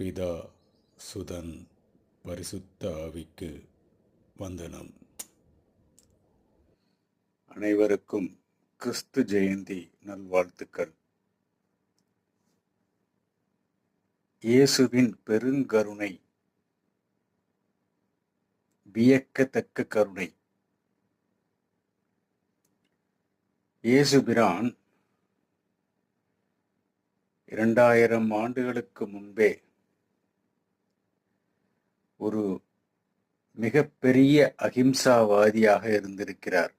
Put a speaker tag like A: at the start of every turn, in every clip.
A: பிதா சுதன் பரிசுத்த ஆவிக்கு வந்தனம். அனைவருக்கும் கிறிஸ்து ஜெயந்தி நல்வாழ்த்துக்கள். இயேசுவின் பெருங்கருணை வியக்கத்தக்க கருணை. இயேசுபிரான் இரண்டாயிரம் ஆண்டுகளுக்கு முன்பே ஒரு மிகப்பெரிய அகிம்சாவாதியாக இருந்திருக்கிறார்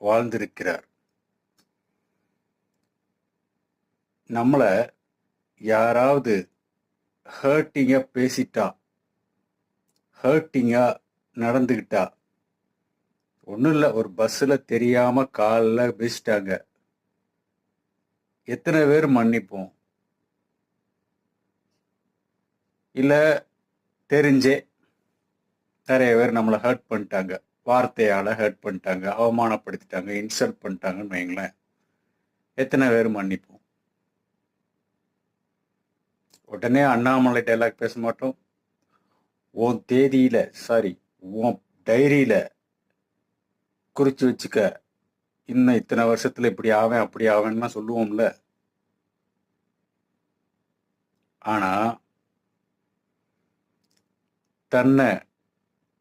A: வாழ்ந்திருக்கிறார். நம்மளை யாராவது ஹர்ட்டிங்காக பேசிட்டா ஹர்ட்டிங்காக நடந்துக்கிட்டா ஒன்றும் இல்லை ஒரு பஸ்ஸில் தெரியாமல் காலில் பேசிட்டாங்க எத்தனை பேர் மன்னிப்போம்? இல்லை தெரிஞ்சே நிறைய பேர் நம்மளை ஹர்ட் பண்ணிட்டாங்க. வார்த்தையால் ஹர்ட் பண்ணிட்டாங்க. அவமானப்படுத்திட்டாங்க. இன்சல்ட் பண்ணிட்டாங்கன்னு வைங்களேன். எத்தனை பேர் மன்னிப்போம்? உடனே அண்ணாமலை டைலாக் பேச மாட்டோம். உன் தேதியில் சாரி உன் டைரியில் குறித்து வச்சுக்க இன்னும் இத்தனை வருஷத்தில் இப்படி ஆவேன் அப்படி ஆவேன்னா சொல்லுவோம்ல. ஆனால் தன்னை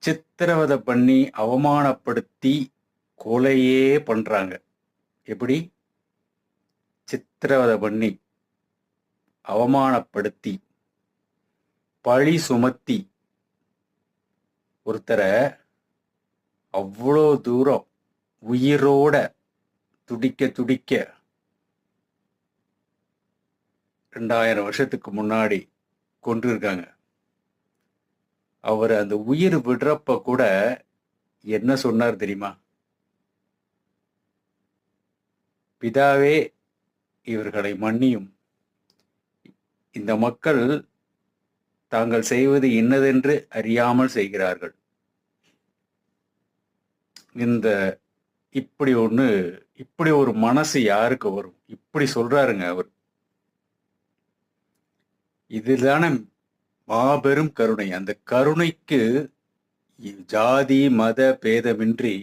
A: சித்திரவதை பண்ணி அவமானப்படுத்தி கொலையே பண்ணுறாங்க எப்படி? சித்திரவதை பண்ணி அவமானப்படுத்தி பழி சுமத்தி ஒருத்தரை அவ்வளோ தூரம் உயிரோட துடிக்க துடிக்க ரெண்டாயிரம் வருஷத்துக்கு முன்னாடி கொண்டிருக்காங்க அவர் அந்த உயிர் விடுறப்ப கூட என்ன சொன்னார் தெரியுமா? பிதாவே இவர்களை மன்னியும். இந்த மக்கள் தாங்கள் செய்வது இன்னதென்று அறியாமல் செய்கிறார்கள். இந்த இப்படி ஒன்று இப்படி ஒரு மனசு யாருக்கு வரும்? இப்படி சொல்றாருங்க அவர். இதுதானே மாபெரும் கருணை. அந்த கருணைக்கு ஜாதி மத பேதமின்றி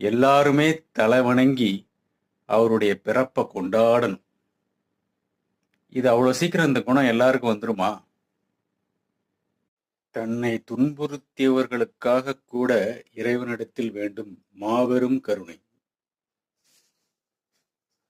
A: எல்லாருமே தலைவணங்கி அவருடைய பிறப்பை கொண்டாடணும். இது அவ்வளோ சீக்கிரம் இந்த குணம் எல்லாருக்கும் வந்துருமா? தன்னை துன்புறுத்தியவர்களுக்காக கூட இறைவனிடத்தில் வேண்டும் மாபெரும் கருணை.